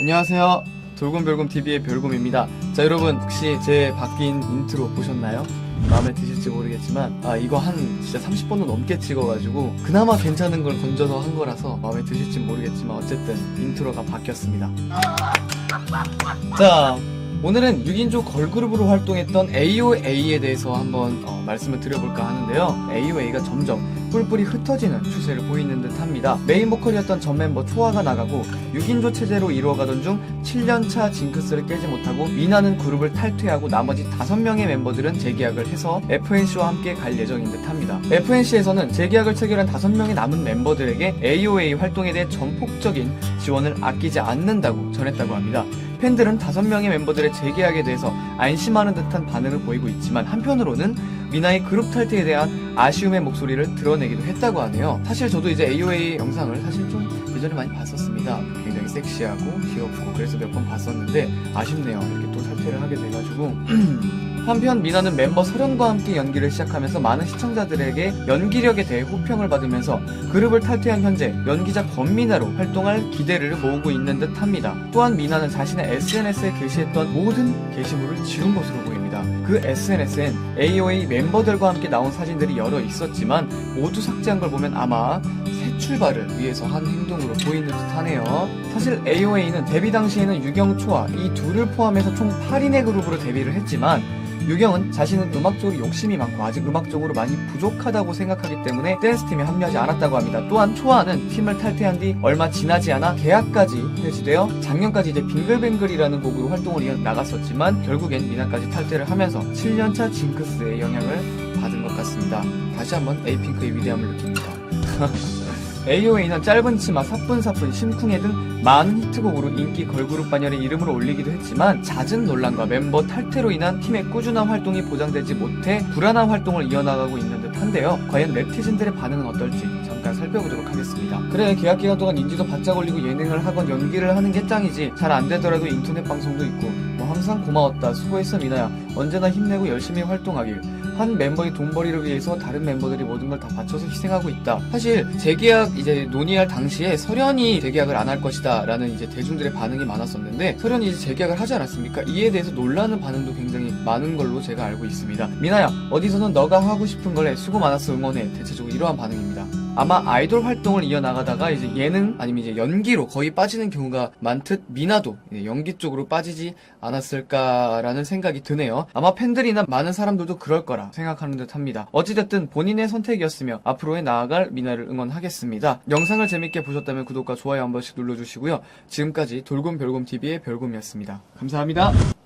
안녕하세요. 돌곰별곰 TV의 별곰입니다. 자, 여러분 혹시 제 바뀐 인트로 보셨나요? 마음에 드실지 모르겠지만 아 이거 한 진짜 30번도 넘게 찍어가지고 그나마 괜찮은 걸 건져서 한 거라서 마음에 드실지 모르겠지만 어쨌든 인트로가 바뀌었습니다. 자 오늘은 6인조 걸그룹으로 활동했던 AOA에 대해서 한번 어, 말씀을 드려볼까 하는데요. AOA가 점점 뿔뿔이 흩어지는 추세를 보이는 듯 합니다. 메인 보컬이었던 전 멤버 초아가 나가고 6인조 체제로 이루어가던 중 7년차 징크스를 깨지 못하고 미나는 그룹을 탈퇴하고 나머지 5명의 멤버들은 재계약을 해서 FNC와 함께 갈 예정인 듯 합니다. FNC에서는 재계약을 체결한 5명의 남은 멤버들에게 AOA 활동에 대해 전폭적인 지원을 아끼지 않는다고 전했다고 합니다. 팬들은 5명의 멤버들의 재계약에 대해서 안심하는 듯한 반응을 보이고 있지만 한편으로는 미나의 그룹 탈퇴에 대한 아쉬움의 목소리를 드러내기도 했다고 하네요. 사실 저도 이제 AOA 영상을 사실 좀 예전에 많이 봤었습니다. 굉장히 섹시하고 귀엽고 그래서 몇 번 봤었는데 아쉽네요. 이렇게 또 탈퇴를 하게 돼가지고 한편 미나는 멤버 설현과 함께 연기를 시작하면서 많은 시청자들에게 연기력에 대해 호평을 받으면서 그룹을 탈퇴한 현재 연기자 권미나로 활동할 기대를 모으고 있는 듯 합니다. 또한 미나는 자신의 SNS에 게시했던 모든 게시물을 지운 것으로 보입니다. 그 SNS엔 AOA 멤버들과 함께 나온 사진들이 여러 있었지만 모두 삭제한 걸 보면 아마 새 출발을 위해서 한 행동으로 보이는 듯 하네요. 사실 AOA는 데뷔 당시에는 유경초와 이 둘을 포함해서 총 8인의 그룹으로 데뷔를 했지만 유경은 자신은 음악적으로 욕심이 많고 아직 음악적으로 많이 부족하다고 생각하기 때문에 댄스팀에 합류하지 않았다고 합니다. 또한 초아는 팀을 탈퇴한 뒤 얼마 지나지 않아 계약까지 해지되어 작년까지 이제 빙글뱅글이라는 곡으로 활동을 이어 나갔었지만 결국엔 미나까지 탈퇴를 하면서 7년차 징크스의 영향을 받은 것 같습니다. 다시 한번 에이핑크의 위대함을 느낍니다. AOA는 짧은 치마, 사뿐사뿐, 심쿵해 등 많은 히트곡으로 인기 걸그룹 반열에 이름을 올리기도 했지만 잦은 논란과 mem버 탈퇴로 인한 팀의 꾸준한 활동이 보장되지 못해 불안한 활동을 이어나가고 있는 듯한데요. 과연 네티즌들의 반응은 어떨지 잠깐 살펴보도록 하겠습니다. 그래 계약 기간 동안 인지도 바짝 올리고 예능을 하건 연기를 하는 게 짱이지. 잘 안 되더라도 인터넷 방송도 있고. 뭐 항상 고마웠다. 수고했어 미나야. 언제나 힘내고 열심히 활동하길 한 멤버의 돈벌이를 위해서 다른 멤버들이 모든 걸 다 바쳐서 희생하고 있다. 사실 재계약 이제 논의할 당시에 설현이 재계약을 안 할 것이다 라는 이제 대중들의 반응이 많았었는데 설현이 이제 재계약을 하지 않았습니까? 이에 대해서 놀라는 반응도 굉장히 많은 걸로 제가 알고 있습니다. 미나야 어디서는 너가 하고 싶은 걸 해. 수고 많았어 응원해. 대체적으로 이러한 반응입니다. 아마 아이돌 활동을 이어나가다가 이제 예능 아니면 이제 연기로 거의 빠지는 경우가 많듯 미나도 이제 연기 쪽으로 빠지지 않았을까라는 생각이 드네요. 아마 팬들이나 많은 사람들도 그럴 거라 생각하는 듯 합니다. 어찌됐든 본인의 선택이었으며 앞으로의 나아갈 미나를 응원하겠습니다. 영상을 재밌게 보셨다면 구독과 좋아요 한 번씩 눌러주시고요. 지금까지 돌곰별곰TV의 별곰이었습니다. 감사합니다.